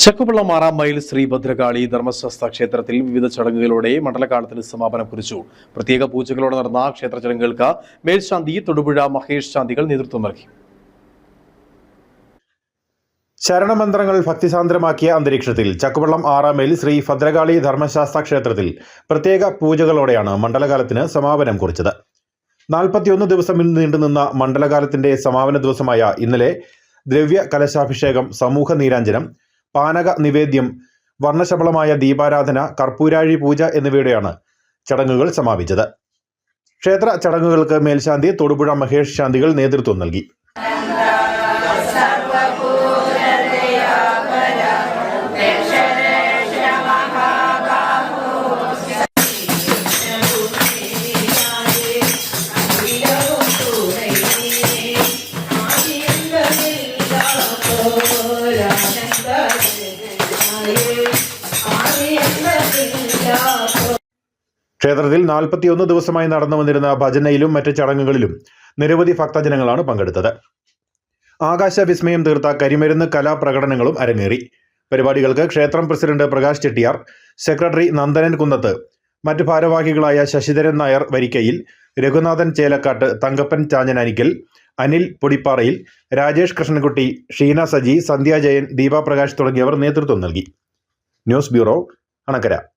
ചക്കുപള്ളം ആറാം മൈൽ ശ്രീ ഭദ്രകാളി ധർമ്മശാസ്ത്ര ക്ഷേത്രത്തിൽ വിവിധ ചടങ്ങുകളോടെ മണ്ഡലകാലത്തിന് സമാപനം കുറിച്ചു. പ്രത്യേക പൂജകളോടെ നടന്ന ക്ഷേത്ര ചടങ്ങുകൾക്ക് മേൽശാന്തി തൊടുപുഴ മഹേഷ് ശാന്തികൾ നേതൃത്വം നൽകി. ശരണമന്ത്രങ്ങൾ ഭക്തിസാന്ദ്രമാക്കിയ അന്തരീക്ഷത്തിൽ ചക്കുവള്ളം ആറാമേൽ ശ്രീ ഭദ്രകാളി ധർമ്മശാസ്ത്ര ക്ഷേത്രത്തിൽ പ്രത്യേക പൂജകളോടെയാണ് മണ്ഡലകാലത്തിന് സമാപനം കുറിച്ചത്. നാൽപ്പത്തിയൊന്ന് ദിവസം നീണ്ടുനിന്ന മണ്ഡലകാലത്തിന്റെ സമാപന ദിവസമായ ഇന്നലെ ദ്രവ്യ കലശാഭിഷേകം സമൂഹ നീരാഞ്ജനം പാനക നിവേദ്യം വർണശബളമായ ദീപാരാധന കർപ്പൂരാഴി പൂജ എന്നിവയുടെയാണ് ചടങ്ങുകൾ സമാപിച്ചത്. ക്ഷേത്ര ചടങ്ങുകൾക്ക് മേൽശാന്തി തൊടുപുഴ മഹേഷ് ശാന്തികൾ നേതൃത്വം നൽകി. ക്ഷേത്രത്തിൽ നാൽപ്പത്തിയൊന്ന് ദിവസമായി നടന്നു വന്നിരുന്ന ഭജനയിലും മറ്റ് ചടങ്ങുകളിലും നിരവധി ഭക്തജനങ്ങളാണ് പങ്കെടുത്തത്. ആകാശ വിസ്മയം തീർത്ത കരിമരുന്ന് കലാപ്രകടനങ്ങളും അരങ്ങേറി. പരിപാടികൾക്ക് ക്ഷേത്രം പ്രസിഡന്റ് പ്രകാശ് ചെട്ടിയാർ സെക്രട്ടറി നന്ദനൻ കുന്നത്ത് മറ്റ് ഭാരവാഹികളായ ശശിധരൻ നായർ വരിക്കയിൽ രഘുനാഥൻ ചേലക്കാട്ട് തങ്കപ്പൻ ചാഞ്ഞനാനിക്കൽ അനിൽ പൊടിപ്പാറയിൽ രാജേഷ് കൃഷ്ണൻകുട്ടി ഷീന സജി സന്ധ്യ ജയൻ തുടങ്ങിയവർ നേതൃത്വം നൽകി. News bureau Anakkara.